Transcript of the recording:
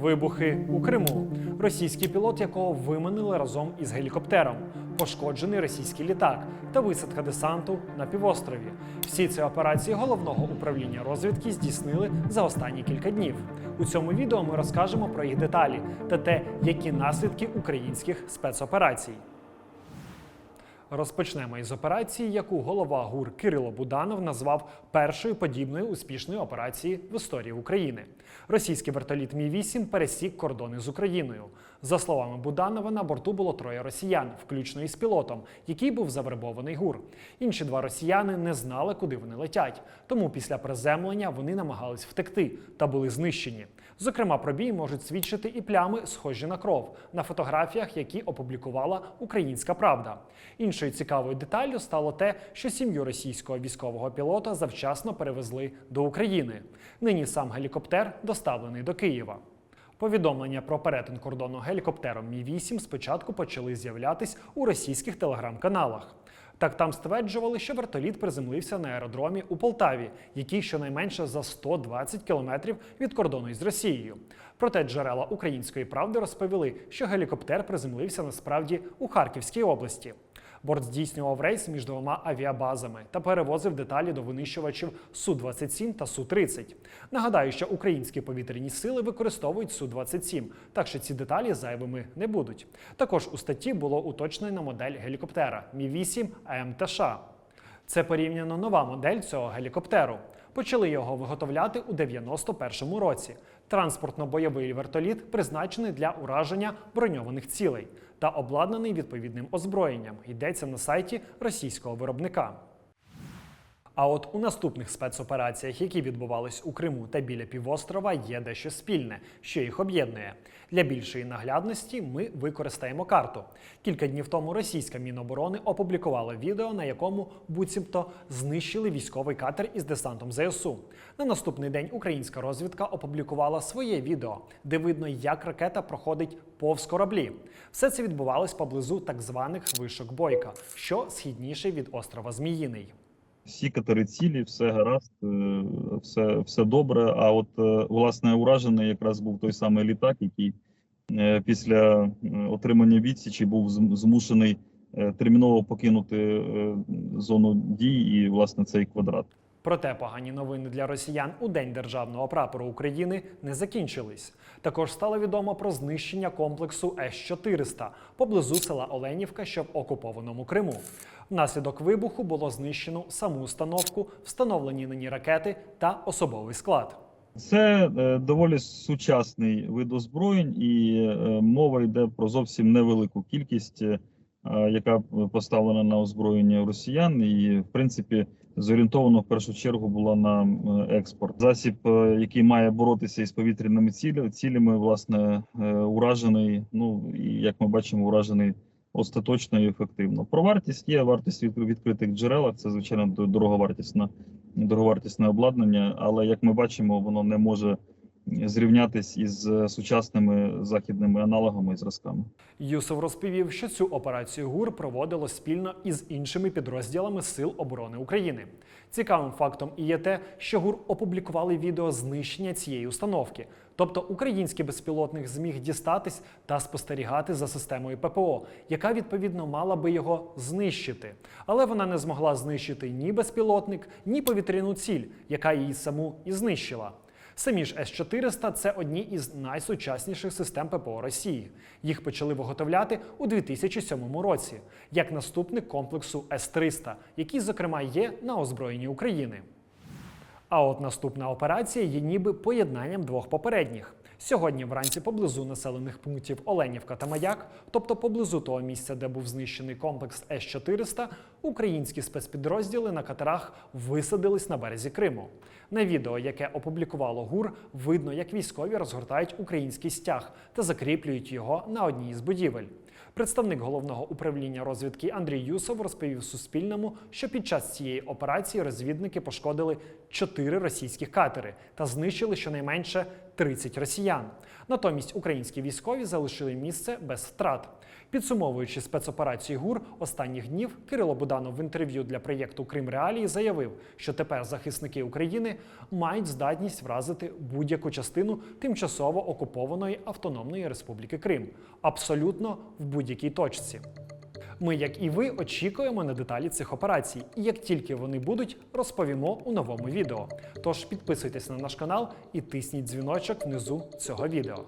Вибухи у Криму. Російський пілот, якого виманили разом із гелікоптером, пошкоджений російський літак та висадка десанту на півострові. Всі ці операції головного управління розвідки здійснили за останні кілька днів. У цьому відео ми розкажемо про їх деталі та те, які наслідки українських спецоперацій. Розпочнемо із операції, яку голова ГУР Кирило Буданов назвав першою подібною успішною операції в історії України. Російський вертоліт Мі 8 пересік кордони з Україною. За словами Буданова, на борту було троє росіян, включно із пілотом, який був завербований ГУР. Інші два росіяни не знали, куди вони летять. Тому після приземлення вони намагались втекти та були знищені. Зокрема, про бій можуть свідчити і плями, схожі на кров, на фотографіях, які опублікувала Українська Правда. Іншою цікавою деталлю стало те, що сім'ю російського військового пілота завчасно перевезли до України. Нині сам гелікоптер доставлений до Києва. Повідомлення про перетин кордону гелікоптером Мі 8 спочатку почали з'являтись у російських телеграм-каналах. Так там стверджували, що вертоліт приземлився на аеродромі у Полтаві, який щонайменше за 120 кілометрів від кордону із Росією. Проте джерела української правди розповіли, що гелікоптер приземлився насправді у Харківській області. Борт здійснював рейс між двома авіабазами та перевозив деталі до винищувачів Су-27 та Су-30. Нагадаю, що українські повітряні сили використовують Су-27, так що ці деталі зайвими не будуть. Також у статті було уточнено модель гелікоптера Мі-8 АМТШ. Це порівняно нова модель цього гелікоптеру. Почали його виготовляти у 91-му році. Транспортно-бойовий вертоліт призначений для ураження броньованих цілей та обладнаний відповідним озброєнням. Йдеться на сайті російського виробника. А от у наступних спецопераціях, які відбувались у Криму та біля півострова, є дещо спільне, що їх об'єднує. Для більшої наглядності ми використаємо карту. Кілька днів тому російська міноборони опублікувала відео, на якому буцімто знищили військовий катер із десантом ЗСУ. На наступний день українська розвідка опублікувала своє відео, де видно, як ракета проходить повз кораблі. Все це відбувалось поблизу так званих вишок Бойка, що східніше від острова Зміїний. Всі катери цілі, все гаразд, е, все, все добре. А от е, власне уражений якраз був той самий літак, який е, після отримання відсічі був змушений терміново покинути зону дій і власне цей квадрат. Проте погані новини для росіян у день державного прапору України не закінчились. Також стало відомо про знищення комплексу С-400 поблизу села Оленівка, що в окупованому Криму. Внаслідок вибуху було знищено саму установку, встановлені нині ракети та особовий склад. Це е, доволі сучасний вид озброєнь, і е, мова йде про зовсім невелику кількість, е, яка поставлена на озброєння росіян, і в принципі зорієнтовано в першу чергу була на експорт. Засіб, який має боротися із повітряними ціля- цілями, власне, уражений. Ну і як ми бачимо, уражений остаточно і ефективно. Про вартість є вартість від відкритих джерелах. Це звичайно до- дороговартісна дороговартісне обладнання, але як ми бачимо, воно не може зрівнятись із е, сучасними західними аналогами і зразками. Юсов розповів, що цю операцію ГУР проводило спільно із іншими підрозділами Сил оборони України. Цікавим фактом і є те, що ГУР опублікували відео знищення цієї установки. Тобто український безпілотник зміг дістатись та спостерігати за системою ППО, яка відповідно мала би його знищити. Але вона не змогла знищити ні безпілотник, ні повітряну ціль, яка її саму і знищила. Самі ж С-400 – це одні із найсучасніших систем ППО Росії. Їх почали виготовляти у 2007 році, як наступник комплексу С-300, який, зокрема, є на озброєнні України. А от наступна операція є ніби поєднанням двох попередніх. Сьогодні вранці поблизу населених пунктів Оленівка та Маяк, тобто поблизу того місця, де був знищений комплекс С-400, українські спецпідрозділи на катерах висадились на березі Криму. На відео, яке опублікувало ГУР, видно, як військові розгортають український стяг та закріплюють його на одній із будівель. Представник головного управління розвідки Андрій Юсов розповів Суспільному, що під час цієї операції розвідники пошкодили чотири російських катери та знищили щонайменше 30 росіян. Натомість українські військові залишили місце без втрат. Підсумовуючи спецоперацію ГУР останніх днів, Кирило Буданов в інтерв'ю для проєкту Крим Реалії заявив, що тепер захисники України мають здатність вразити будь-яку частину тимчасово окупованої Автономної Республіки Крим, абсолютно в будь-якій точці. Ми, як і ви, очікуємо на деталі цих операцій, і як тільки вони будуть, розповімо у новому відео. Тож підписуйтесь на наш канал і тисніть дзвіночок внизу цього відео.